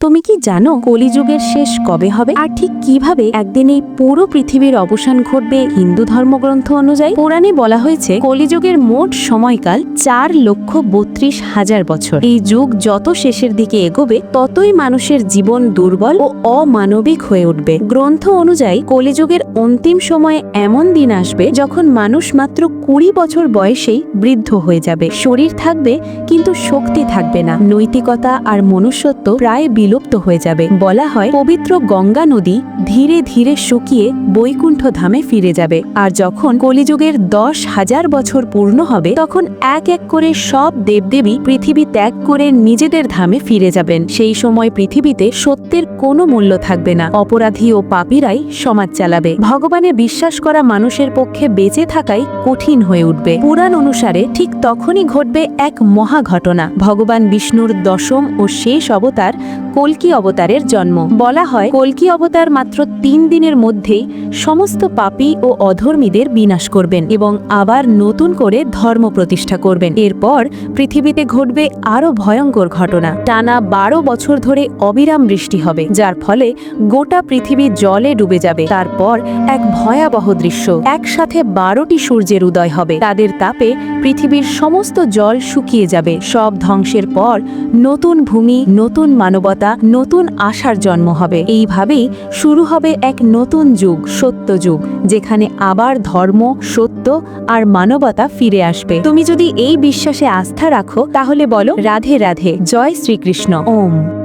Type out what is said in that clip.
তুমি কি জানো কলিযুগের শেষ কবে হবে? আর ঠিক কীভাবে একদিন এই পুরো পৃথিবীর অবসান ঘটবে হিন্দু ধর্মগ্রন্থ অনুযায়ী? পুরাণে বলা হয়েছে, কলিযুগের মোট সময়কাল চার লক্ষ বত্রিশ হাজার বছর। এই যুগ যত শেষের দিকে এগোবে, ততই মানুষের জীবন দুর্বল ও অমানবিক হয়ে উঠবে। গ্রন্থ অনুযায়ী, কলিযুগের অন্তিম সময়ে এমন দিন আসবে যখন মানুষ মাত্র কুড়ি বছর বয়সেই বৃদ্ধ হয়ে যাবে। শরীর থাকবে, কিন্তু শক্তি থাকবে না। নৈতিকতা আর মনুষ্যত্ব প্রায় বিলুপ্ত হয়ে যাবে। বলা হয়, পবিত্র গঙ্গা নদী ধীরে ধীরে শুকিয়ে বৈকুণ্ঠ ধামে ফিরে যাবে। আর যখন কলিযুগের দশ হাজার বছর পূর্ণ হবে, তখন এক এক করে সব দেবদেবী পৃথিবী ত্যাগ করে নিজেদের ধামে ফিরে যাবেন। সেই সময় পৃথিবীতে সত্যের কোনো মূল্য থাকবে না। অপরাধী ও পাপীরাই সমাজ চালাবে। ভগবানে বিশ্বাস করা মানুষের পক্ষে বেঁচে থাকাই কঠিন হয়ে উঠবে। পুরাণ অনুসারে ঠিক তখনই ঘটবে এক মহা ঘটনা ভগবান বিষ্ণুর দশম ও শেষ অবতার কল্কি অবতারের জন্ম। বলা হয়, কলকি অবতার মাত্র তিন দিনের মধ্যেই সমস্ত পাপী ও অধর্মীদের বিনাশ করবেন এবং আবার নতুন করে ধর্ম প্রতিষ্ঠা করবেন। এরপর পৃথিবীতে ঘটবে আরও ভয়ঙ্কর ঘটনা। টানা বারো বছর ধরে অবিরাম বৃষ্টি হবে, যার ফলে গোটা পৃথিবী জলে ডুবে যাবে। তারপর এক ভয়াবহ দৃশ্য, একসাথে বারোটি সূর্যের উদয় হবে। তাদের তাপে পৃথিবীর সমস্ত জল শুকিয়ে যাবে। সব ধ্বংসের পর নতুন ভূমি, নতুন মানবতা, নতুন আশার জন্ম হবে। এইভাবেই শুরু হবে এক নতুন যুগ, সত্য যুগ, যেখানে আবার ধর্ম, সত্য আর মানবতা ফিরে আসবে। তুমি যদি এই বিশ্বাসে আস্থা রাখো, তাহলে বলো, রাধে রাধে, জয় শ্রীকৃষ্ণ। ওম।